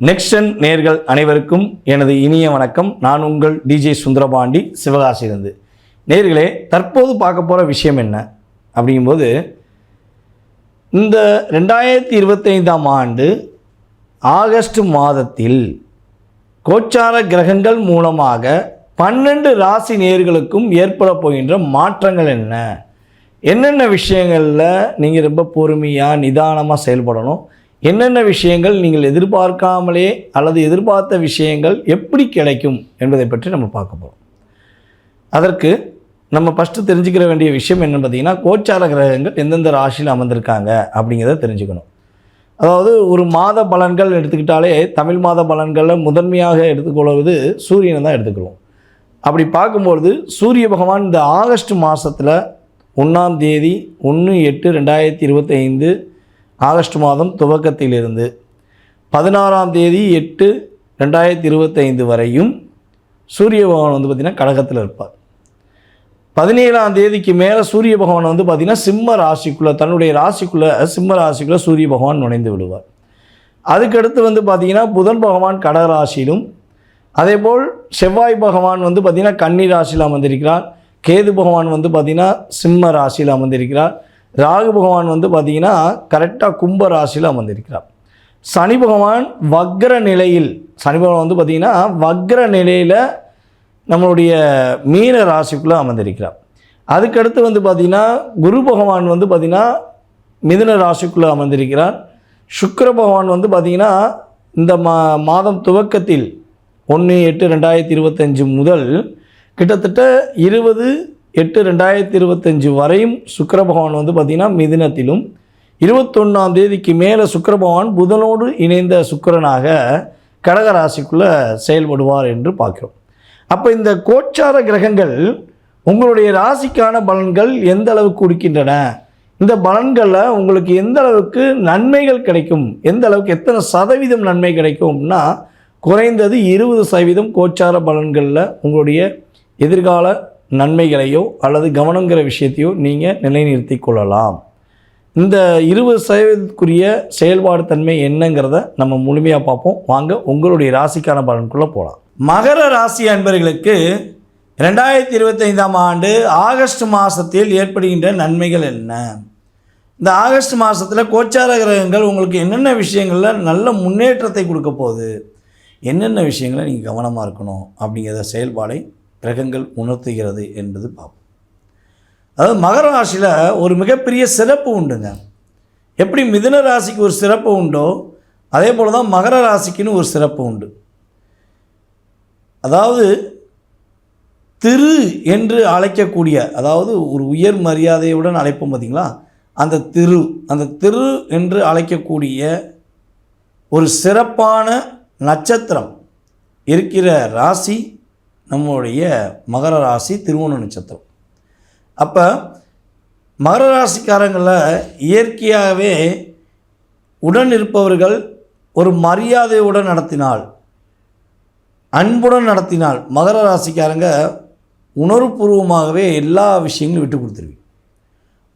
நெக்ஸ்டன் நேர்கள் அனைவருக்கும் எனது இனிய வணக்கம். நான் உங்கள் டிஜே சுந்தரபாண்டி சிவகாசியிலிருந்து. நேர்களே தற்போது பார்க்க போகிற விஷயம் என்ன? அப்படிங்கும்போது இந்த ரெண்டாயிரத்தி இருபத்தைந்தாம் ஆண்டு ஆகஸ்ட் மாதத்தில் கோச்சார கிரகங்கள் மூலமாக பன்னெண்டு ராசி நேர்களுக்கும் ஏற்பட போகின்ற மாற்றங்கள் என்ன? என்னென்ன விஷயங்களில் நீங்கள் ரொம்ப பொறுமையாக நிதானமாக செயல்படணும்? என்னென்ன விஷயங்கள் நீங்கள் எதிர்பார்க்காமலே அல்லது எதிர்பார்த்த விஷயங்கள் எப்படி கிடைக்கும் என்பதை பற்றி நம்ம பார்க்க போகிறோம் அதற்கு நம்ம ஃபஸ்ட்டு தெரிஞ்சுக்கிற வேண்டிய விஷயம் என்னென்னு பார்த்தீங்கன்னா கோச்சார கிரகங்கள் எந்தெந்த ராசியில் அமர்ந்திருக்காங்க அப்படிங்கிறத தெரிஞ்சுக்கணும். அதாவது ஒரு மாத பலன்கள் எடுத்துக்கிட்டாலே தமிழ் மாத பலன்களில் முதன்மையாக எடுத்துக்கொள்வது சூரியனை தான் எடுத்துக்கிறோம் அப்படி பார்க்கும்பொழுது சூரிய பகவான் இந்த ஆகஸ்ட் மாதத்தில் ஒன்றாம் தேதி ஒன்று எட்டு ரெண்டாயிரத்தி இருபத்தைந்து ஆகஸ்ட் மாதம் துவக்கத்திலிருந்து பதினாறாம் தேதி எட்டு ரெண்டாயிரத்தி இருபத்தைந்து வரையும் சூரிய பகவான் வந்து பார்த்திங்கன்னா கடகத்தில் இருப்பார். பதினேழாம் தேதிக்கு மேலே சூரிய பகவான் வந்து பார்த்திங்கன்னா சிம்ம ராசிக்குள்ளே தன்னுடைய ராசிக்குள்ளே சிம்ம ராசிக்குள்ளே சூரிய பகவான் நுழைந்து விடுவார். அதுக்கடுத்து வந்து பார்த்திங்கன்னா புதன் பகவான் கடகராசியிலும் அதேபோல் செவ்வாய் பகவான் வந்து பார்த்திங்கன்னா கன்னி ராசியில் அமர்ந்திருக்கிறார். கேது பகவான் வந்து பார்த்திங்கன்னா சிம்ம ராசியில் அமர்ந்திருக்கிறார். ராகு பகவான் வந்து பார்த்திங்கன்னா கரெக்டாக கும்ப ராசியில் அமர்ந்திருக்கிறார். சனி பகவான் வக்ர நிலையில் சனி பகவான் வந்து பார்த்திங்கன்னா வக்ர நிலையில் நம்மளுடைய மீன ராசிக்குள்ளே அமர்ந்திருக்கிறார். அதுக்கடுத்து வந்து பார்த்திங்கன்னா குரு பகவான் வந்து பார்த்திங்கன்னா மிதுன ராசிக்குள்ளே அமர்ந்திருக்கிறார். சுக்கர பகவான் வந்து பார்த்திங்கன்னா இந்த மா மாதம் துவக்கத்தில் ஒன்று எட்டு ரெண்டாயிரத்தி இருபத்தஞ்சு முதல் கிட்டத்தட்ட இருபது எட்டு ரெண்டாயிரத்தி இருபத்தஞ்சி வரையும் சுக்கர பகவான் வந்து பார்த்திங்கன்னா மிதினத்திலும் இருபத்தொன்னாம் தேதிக்கு மேலே சுக்கர பகவான் புதனோடு இணைந்த சுக்கரனாக கடகராசிக்குள்ளே செயல்படுவார் என்று பார்க்கிறோம். அப்போ இந்த கோச்சார கிரகங்கள் உங்களுடைய ராசிக்கான பலன்கள் எந்த அளவுக்கு கொடுக்கின்றன? இந்த பலன்களில் உங்களுக்கு எந்த அளவுக்கு நன்மைகள் கிடைக்கும்? எந்த அளவுக்கு எத்தனை சதவீதம் நன்மை கிடைக்கும்னா குறைந்தது இருபது சதவீதம் கோச்சார பலன்களில் உங்களுடைய எதிர்கால நன்மைகளையோ அல்லது கவனங்கிற விஷயத்தையோ நீங்கள் நிலைநிறுத்தி கொள்ளலாம். இந்த இருபது சதவீதத்துக்குரிய செயல்பாடு தன்மை என்னங்கிறத நம்ம முழுமையாக பார்ப்போம். வாங்க உங்களுடைய ராசிக்கான பலனுக்குள்ளே போகலாம் மகர ராசி அன்பர்களுக்கு ரெண்டாயிரத்தி இருபத்தைந்தாம் ஆண்டு ஆகஸ்ட் மாதத்தில் ஏற்படுகின்ற நன்மைகள் என்ன? இந்த ஆகஸ்ட் மாதத்தில் கோச்சார கிரகங்கள் உங்களுக்கு என்னென்ன விஷயங்களில் நல்ல முன்னேற்றத்தை கொடுக்க போகுது? என்னென்ன விஷயங்களை நீங்கள் கவனமாக இருக்கணும்? அப்படிங்கிற செயல்பாடை கிரகங்கள் உணர்த்துகிறது என்பது பார்ப்போம் அதாவது மகர ராசியில் ஒரு மிகப்பெரிய சிறப்பு உண்டுங்க. எப்படி மிதுன ராசிக்கு ஒரு சிறப்பு உண்டோ அதே போல் தான் மகர ராசிக்குன்னு ஒரு சிறப்பு உண்டு. அதாவது திரு என்று அழைக்கக்கூடிய அதாவது ஒரு உயர் மரியாதையுடன் அழைப்போம் பார்த்தீங்களா அந்த திரு அந்த திரு என்று அழைக்கக்கூடிய ஒரு சிறப்பான நட்சத்திரம் இருக்கிற ராசி நம்முடைய மகர ராசி திருவோண நட்சத்திரம். அப்போ மகர ராசிக்காரங்களில் இயற்கையாகவே உடன் இருப்பவர்கள் ஒரு மரியாதையுடன் நடத்தினால் அன்புடன் நடத்தினால் மகர ராசிக்காரங்க உணர்வுபூர்வமாகவே எல்லா விஷயங்களும் விட்டு கொடுத்துருவீங்க.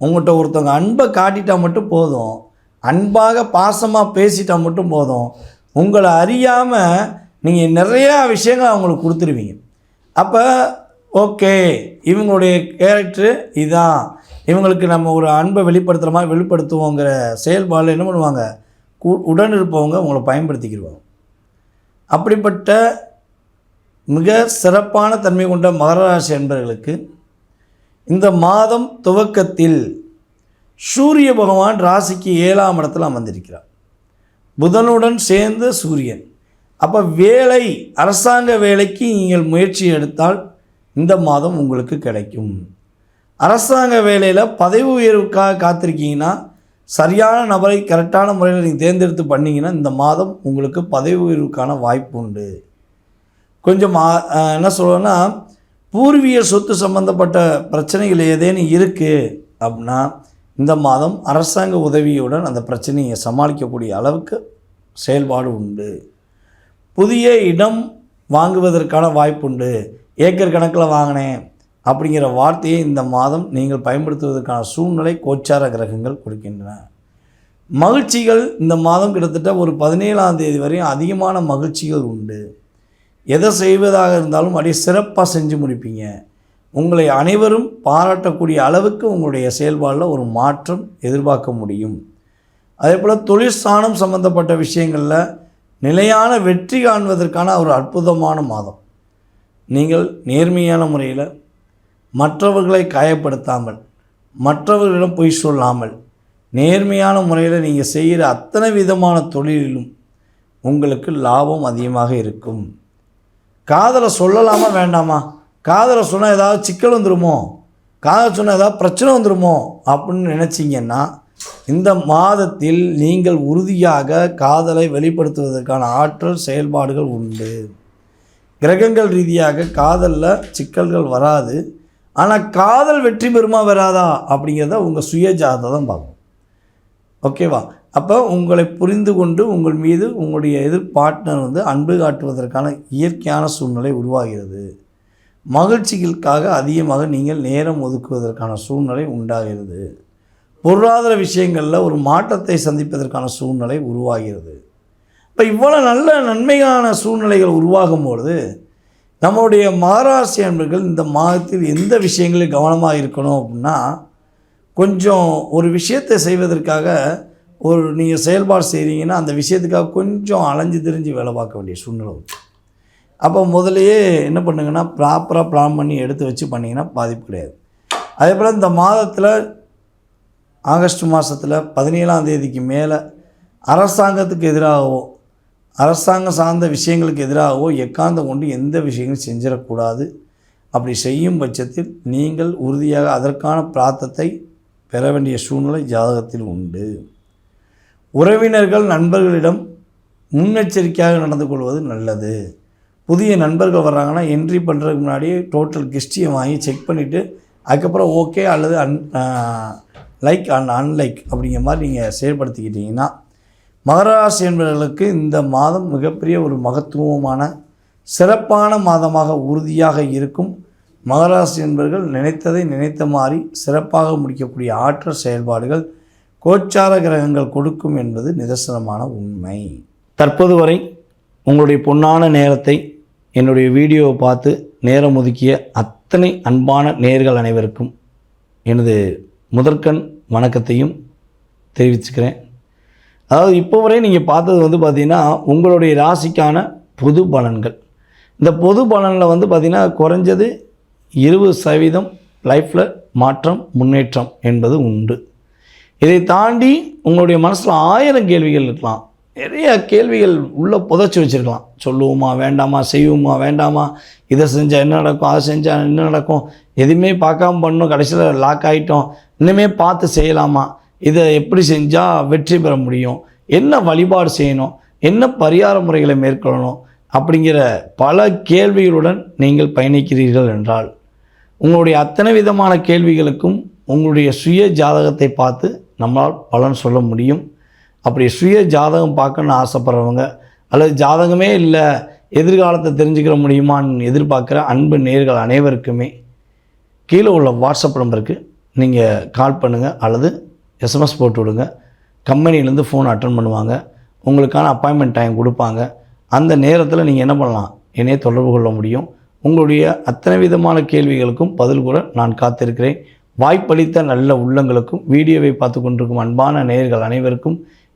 உங்கள்கிட்ட ஒருத்தவங்க அன்பை காட்டிட்டா மட்டும் போதும் அன்பாக பாசமாக பேசிட்டா மட்டும் போதும் உங்களை அறியாமல் நீங்கள் நிறையா விஷயங்கள் அவங்களுக்கு கொடுத்துருவீங்க. அப்போ ஓகே இவங்களுடைய கேரக்டரு இதுதான் இவங்களுக்கு நம்ம ஒரு அன்பை வெளிப்படுத்துகிற மாதிரி வெளிப்படுத்துவோங்கிற செயல்பாடில் என்ன பண்ணுவாங்க? கூ உடன் இருப்பவங்க உங்களை பயன்படுத்திக்கிடுவாங்க அப்படிப்பட்ட மிக சிறப்பான தன்மை கொண்ட மகராசி என்பர்களுக்கு என்பவர்களுக்கு இந்த மாதம் துவக்கத்தில் சூரிய பகவான் ராசிக்கு ஏழாம் இடத்துல அமர்ந்திருக்கிறார். புதனுடன் சேர்ந்த சூரியன். அப்போ வேலை அரசாங்க வேலைக்கு நீங்கள் முயற்சி எடுத்தால் இந்த மாதம் உங்களுக்கு கிடைக்கும். அரசாங்க வேலையில் பதவி உயர்வுக்காக காத்திருக்கீங்கன்னா சரியான நபரை கரெக்டான முறையில் நீங்கள் தேர்ந்தெடுத்து பண்ணிங்கன்னா இந்த மாதம் உங்களுக்கு பதவி உயர்வுக்கான வாய்ப்பு உண்டு. கொஞ்சம் என்ன சொல்கிறேன்னா பூர்வீக சொத்து சம்பந்தப்பட்ட பிரச்சனைகள் ஏதேனும் இருக்குது அப்படின்னா இந்த மாதம் அரசாங்க உதவியுடன் அந்த பிரச்சனையை சமாளிக்கக்கூடிய அளவுக்கு செயல்பாடு உண்டு. புதிய இடம் வாங்குவதற்கான வாய்ப்புண்டு. ஏக்கர் கணக்கில் வாங்கினேன் அப்படிங்கிற வார்த்தையை இந்த மாதம் நீங்கள் பயன்படுத்துவதற்கான சூழ்நிலை கோச்சார கிரகங்கள் கொடுக்கின்றன. மகிழ்ச்சிகள் இந்த மாதம் கிட்டத்தட்ட ஒரு பதினேழாம் தேதி வரையும் அதிகமான மகிழ்ச்சிகள் உண்டு. எதை செய்வதாக இருந்தாலும் அப்படியே சிறப்பாக செஞ்சு முடிப்பீங்க. உங்களை அனைவரும் பாராட்டக்கூடிய அளவுக்கு உங்களுடைய செயல்பாடில் ஒரு மாற்றம் எதிர்பார்க்க முடியும். அதே போல் தொழிற்சானம் சம்மந்தப்பட்ட விஷயங்களில் நிலையான வெற்றி காண்பதற்கான ஒரு அற்புதமான மாதம். நீங்கள் நேர்மையான முறையில் மற்றவர்களை காயப்படுத்தாமல் மற்றவர்களிடம் பொய் சொல்லாமல் நேர்மையான முறையில் நீங்கள் செய்கிற அத்தனை விதமான தொழிலிலும் உங்களுக்கு லாபம் அதிகமாக இருக்கும். காதலை சொல்லலாமா வேண்டாமா? காதலை சொன்னால் ஏதாவது சிக்கல் வந்துருமோ? காதலை சொன்னால் ஏதாவது பிரச்சனை வந்துருமோ? அப்படின்னு நினச்சிங்கன்னா இந்த மாதத்தில் நீங்கள் உறுதியாக காதலை வெளிப்படுத்துவதற்கான ஆற்றல் செயல்பாடுகள் உண்டு. கிரகங்கள் ரீதியாக காதலில் சிக்கல்கள் வராது. ஆனால் காதல் வெற்றி பெறுமா வராதா? அப்படிங்கிறத உங்கள் சுய ஜாதகம் பார்க்கும். ஓகேவா? அப்போ உங்களை புரிந்து கொண்டு உங்கள் மீது உங்களுடைய எதிர் பார்ட்னர் வந்து அன்பு காட்டுவதற்கான இயற்கையான சூழ்நிலை உருவாகிறது. மகிழ்ச்சிகளுக்காக அதிகமாக நீங்கள் நேரம் ஒதுக்குவதற்கான சூழ்நிலை உண்டாகிறது. பொருளாதார விஷயங்களில் ஒரு மாற்றத்தை சந்திப்பதற்கான சூழ்நிலை உருவாகிறது. இப்போ இவ்வளோ நல்ல நன்மையான சூழ்நிலைகள் உருவாகும் பொழுது நம்மளுடைய மகாராசி அன்பர்கள் இந்த மாதத்தில் எந்த விஷயங்களில் கவனமாக இருக்கணும் அப்படின்னா கொஞ்சம் ஒரு விஷயத்தை செய்வதற்காக ஒரு நீங்கள் செயல்பாடு செய்கிறீங்கன்னா அந்த விஷயத்துக்காக கொஞ்சம் அலைஞ்சு திரிஞ்சு வேலை பார்க்க வேண்டிய சூழ்நிலை அப்போ முதலையே என்ன பண்ணுங்கன்னா ப்ராப்பராக பிளான் பண்ணி எடுத்து வச்சு பண்ணிங்கன்னா பாதிப்பு கிடையாது. அதே போல் இந்த மாதத்தில் ஆகஸ்ட் மாதத்தில் பதினேழாம் தேதிக்கு மேலே அரசாங்கத்துக்கு எதிராகவோ அரசாங்கம் சார்ந்த விஷயங்களுக்கு எதிராகவோ எக்காந்தம் கொண்டு எந்த விஷயங்களும் செஞ்சிடக்கூடாது. அப்படி செய்யும் பட்சத்தில் நீங்கள் உறுதியாக அதற்கான பிராத்தத்தை பெற வேண்டிய சூழ்நிலை ஜாதகத்தில் உண்டு. உறவினர்கள் நண்பர்களிடம் முன்னெச்சரிக்கையாக நடந்து கொள்வது நல்லது. புதிய நண்பர்கள் வர்றாங்கன்னா என்ட்ரி பண்ணுறதுக்கு முன்னாடியே டோட்டல் கிஸ்டியை வாங்கி செக் பண்ணிவிட்டு அதுக்கப்புறம் ஓகே அல்லது அன் லைக் அண்ட் அன்லைக் அப்படிங்கிற மாதிரி நீங்கள் செயல்படுத்திக்கிட்டீங்கன்னா மகராசி என்பவர்களுக்கு இந்த மாதம் மிகப்பெரிய ஒரு மகத்துவமான சிறப்பான மாதமாக உறுதியாக இருக்கும் மகராசி என்பவர்கள் நினைத்ததை நினைத்த மாதிரி சிறப்பாக முடிக்கக்கூடிய ஆற்றல் செயல்பாடுகள் கோச்சார கிரகங்கள் கொடுக்கும் என்பது நிதர்சனமான உண்மை. தற்போது வரை உங்களுடைய பொன்னான நேரத்தை என்னுடைய வீடியோவை பார்த்து நேரம் ஒதுக்கிய அத்தனை அன்பான நேர்கள் அனைவருக்கும் எனது முதற்கண் வணக்கத்தையும் தெரிவிச்சுக்கிறேன். அதாவது இப்போ வரை நீங்கள் பார்த்தது வந்து பார்த்திங்கன்னா உங்களுடைய ராசிக்கான பொது பலன்கள். இந்த பொது பலனில் வந்து பார்த்திங்கன்னா குறைஞ்சது இருபது சதவீதம் லைஃப்பில் மாற்றம் முன்னேற்றம் என்பது உண்டு. இதை தாண்டி உங்களுடைய மனசில் ஆயிரம் கேள்விகள் இருக்கலாம். நிறைய கேள்விகள் உள்ளே புதைச்சி வச்சுருக்கலாம். சொல்லுவோமா வேண்டாமா செய்வோமா வேண்டாமா இதை செஞ்சால் என்ன நடக்கும் அதை செஞ்சால் என்ன நடக்கும் எதுவுமே பார்க்காம பண்ணோம் கடைசியில் லாக் ஆகிட்டோம் இன்னுமே பார்த்து செய்யலாமா இதை எப்படி செஞ்சால் வெற்றி பெற முடியும் என்ன வழிபாடு செய்யணும் என்ன பரிகார முறைகளை மேற்கொள்ளணும் அப்படிங்கிற பல கேள்விகளுடன் நீங்கள் பயணிக்கிறீர்கள் என்றால் உங்களுடைய அத்தனை விதமான கேள்விகளுக்கும் உங்களுடைய சுய ஜாதகத்தை பார்த்து நம்மளால் பலன் சொல்ல முடியும். அப்படி சுய ஜாதகம் பார்க்கணுன்னு ஆசைப்படுறவங்க அல்லது ஜாதகமே இல்லை எதிர்காலத்தை தெரிஞ்சுக்கிற முடியுமான்னு எதிர்பார்க்குற அன்பு நேர்கள் அனைவருக்குமே கீழே உள்ள வாட்ஸ்அப் நம்பருக்கு நீங்கள் கால் பண்ணுங்கள் அல்லது எஸ்எம்எஸ் போட்டு விடுங்க. கம்பெனிலேருந்து ஃபோன் அட்டன் பண்ணுவாங்க. உங்களுக்கான அப்பாயின்மெண்ட் டைம் கொடுப்பாங்க. அந்த நேரத்தில் நீங்கள் என்ன பண்ணலாம்? என்னையே தொடர்பு கொள்ள முடியும். உங்களுடைய அத்தனை விதமான கேள்விகளுக்கும் பதில் கூட நான் காத்திருக்கிறேன். வாய்ப்பளித்த நல்ல உள்ளங்களுக்கும் வீடியோவை பார்த்து கொண்டிருக்கும் அன்பான நேயர்கள் அனைவருக்கும்